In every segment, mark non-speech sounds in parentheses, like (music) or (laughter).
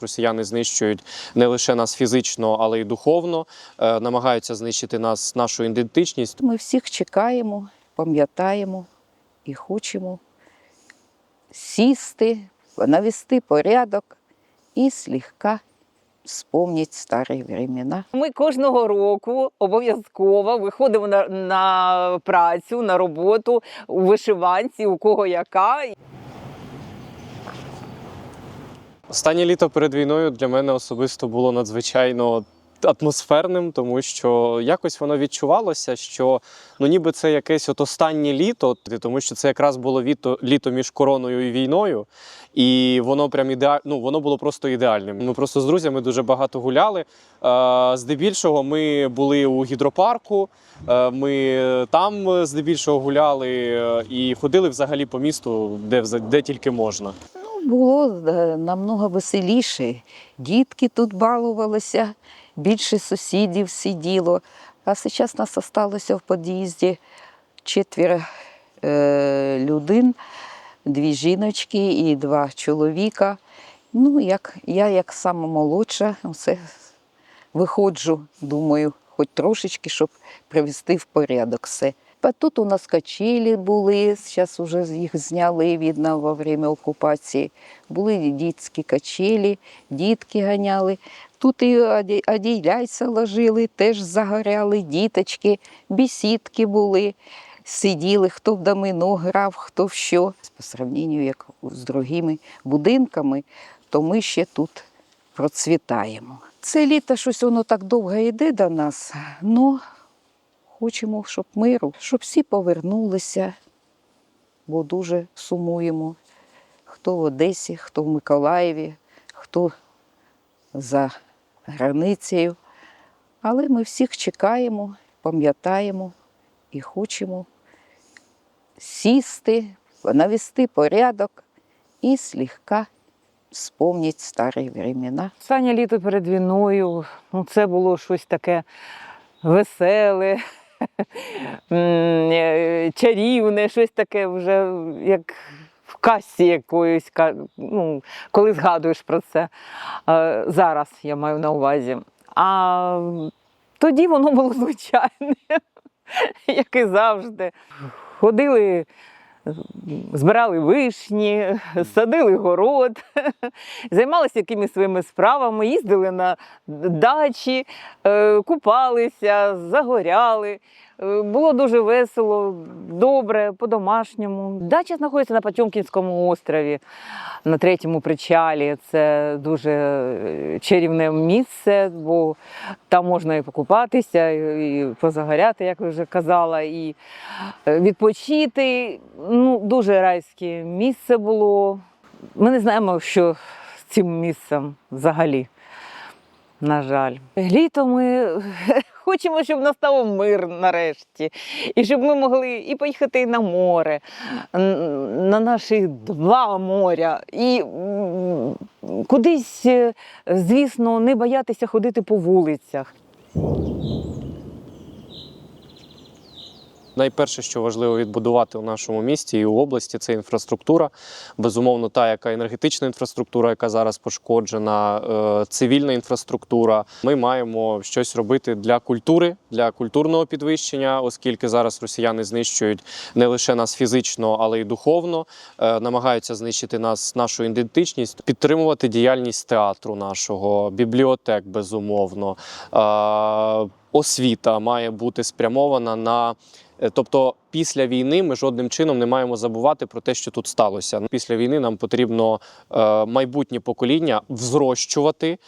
Росіяни знищують не лише нас фізично, але й духовно, е, намагаються знищити нас, нашу ідентичність. Ми всіх чекаємо, пам'ятаємо і хочемо сісти, навести порядок і слегка вспомнити старі времена. Ми кожного року обов'язково виходимо на, на працю, на роботу у вишиванці, у кого яка. Останнє літо перед війною для мене особисто було надзвичайно атмосферним, тому що якось воно відчувалося, що ну ніби це якесь от останнє літо, тому що це якраз було літо, літо між короною і війною, і воно прям ідеаль... ну, воно було просто ідеальним. Ми просто з друзями дуже багато гуляли. Е, Здебільшого ми були у гідропарку. е, Ми там здебільшого гуляли е, і ходили взагалі по місту, де, де тільки можна. Було е, намного веселіше. Дітки тут балувалися, більше сусідів сиділо. А зараз нас залишилося в під'їзді четверо е, людей, дві жіночки і два чоловіка. Ну, як, я, як сама молодша, все виходжу, думаю, хоч трошечки, щоб привести в порядок все. Тут у нас качелі були, зараз вже їх зняли, видно, во время окупації. Були дітські качелі, дітки ганяли. Тут і оді- одіяйця ложили, теж загоряли, діточки, бісідки були. Сиділи, хто в домино грав, хто в що. По сравненню як з другими будинками, то ми ще тут процвітаємо. Це літо щось воно так довго йде до нас, ну хочемо, щоб миру, щоб всі повернулися, бо дуже сумуємо. Хто в Одесі, хто в Миколаєві, хто за границею. Але ми всіх чекаємо, пам'ятаємо і хочемо сісти, навести порядок і слегка вспомнити старі времена. Останнє літо перед війною ну, це було щось таке веселе, чарівне, щось таке вже як в касі якоїсь, ну, коли згадуєш про це. Е, Зараз я маю на увазі. А тоді воно було звичайне, (laughs) як і завжди. Ходили. Збирали вишні, садили город, (laughs) займалися якимись своїми справами, їздили на дачі, е, купалися, загоряли. Було дуже весело, добре, по-домашньому. Дача знаходиться на Потьомкінському острові, на третьому причалі. Це дуже е, чарівне місце, бо там можна і покупатися, і позагоряти, як вже казала, і е, відпочити. Ну, дуже райське місце було. Ми не знаємо, що з цим місцем взагалі. На жаль, літо ми хочемо, щоб настав мир нарешті, і щоб ми могли і поїхати на море, на наші два моря, і кудись, е, звісно, не боятися ходити по вулицях. Найперше, що важливо відбудувати у нашому місті і у області, це інфраструктура. Безумовно, та яка енергетична інфраструктура, яка зараз пошкоджена, е, цивільна інфраструктура. Ми маємо щось робити для культури, для культурного підвищення, оскільки зараз росіяни знищують не лише нас фізично, але й духовно, е, намагаються знищити нас, нашу ідентичність, підтримувати діяльність театру нашого, бібліотек, безумовно. Е, Освіта має бути спрямована на Тобто, після війни ми жодним чином не маємо забувати про те, що тут сталося. Після війни нам потрібно е, майбутнє покоління взрощувати е,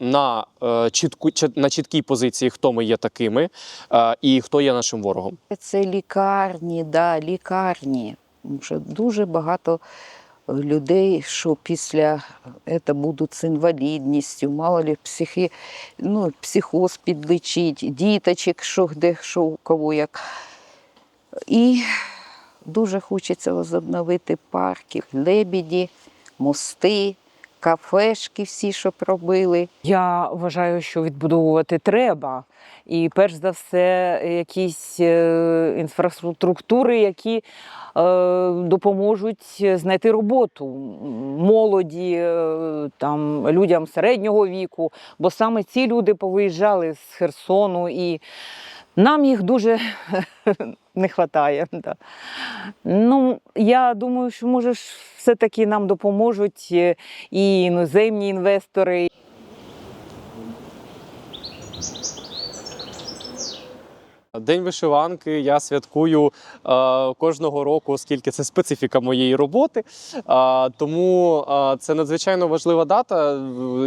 на, е, чітку, чіт- на чіткій позиції, хто ми є такими е, і хто є нашим ворогом. Це лікарні, да, лікарні. Вже дуже багато людей, що після це будуть з інвалідністю, мало ли психі, ну, психоз підлечить, діточок, що де, що у кого як. І дуже хочеться возобновити парки, лебіді, мости, кафешки всі, щоб робили. Я вважаю, що відбудовувати треба. І перш за все, якісь е, інфраструктури, які е, допоможуть знайти роботу молоді, е, там, людям середнього віку, бо саме ці люди повиїжджали з Херсону, і нам їх дуже не вистачає. (laughs) Да. Ну, я думаю, що може все-таки нам допоможуть е, і іноземні інвестори, День вишиванки я святкую е, кожного року, оскільки це специфіка моєї роботи. Е, тому е, це надзвичайно важлива дата.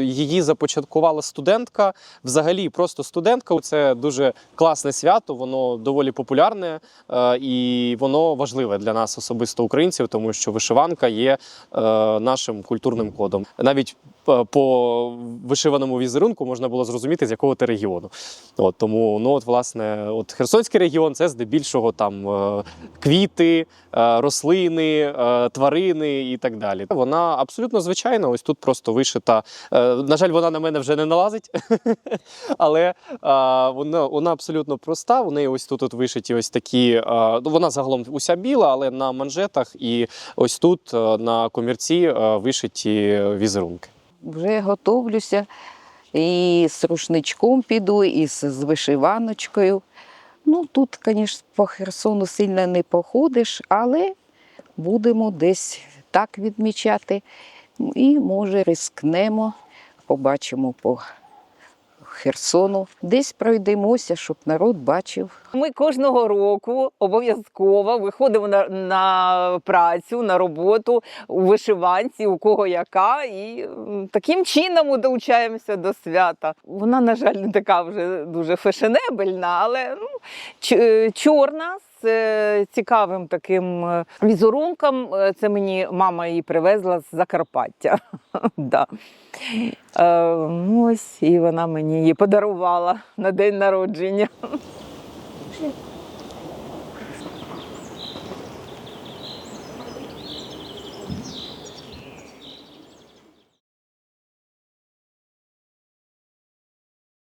Її започаткувала студентка. Взагалі, просто студентка. Це дуже класне свято. Воно доволі популярне е, і воно важливе для нас, особисто українців, тому що вишиванка є е, нашим культурним кодом. Навіть по вишиваному візерунку можна було зрозуміти, з якого ти регіону. От тому, ну от власне, от Херсонський регіон це здебільшого там е, квіти, е, рослини, е, тварини і так далі. Вона абсолютно звичайна. Ось тут просто вишита. Е, на жаль, вона на мене вже не налазить, (laughs) але е, вона, вона абсолютно проста. У неї ось тут от вишиті ось такі. е, ну, вона загалом уся біла, але на манжетах і ось тут е, на комірці е, вишиті візерунки. Вже готовлюся. І з рушничком піду, і з, вишиваночкою. Ну, тут, звісно, по Херсону сильно не походиш, але будемо десь так відмічати. І, може, рискнемо, побачимо по Херсону. Десь пройдемося, щоб народ бачив. Ми кожного року обов'язково виходимо на, на працю, на роботу у вишиванці, у кого яка, і таким чином долучаємося до свята. Вона, на жаль, не така вже дуже фешенебельна, але ну, ч- чорна. З е, цікавим таким е, візерунком. Е, Це мені мама її привезла з Закарпаття. (laughs) да. е, ну, ось і вона мені її подарувала на день народження.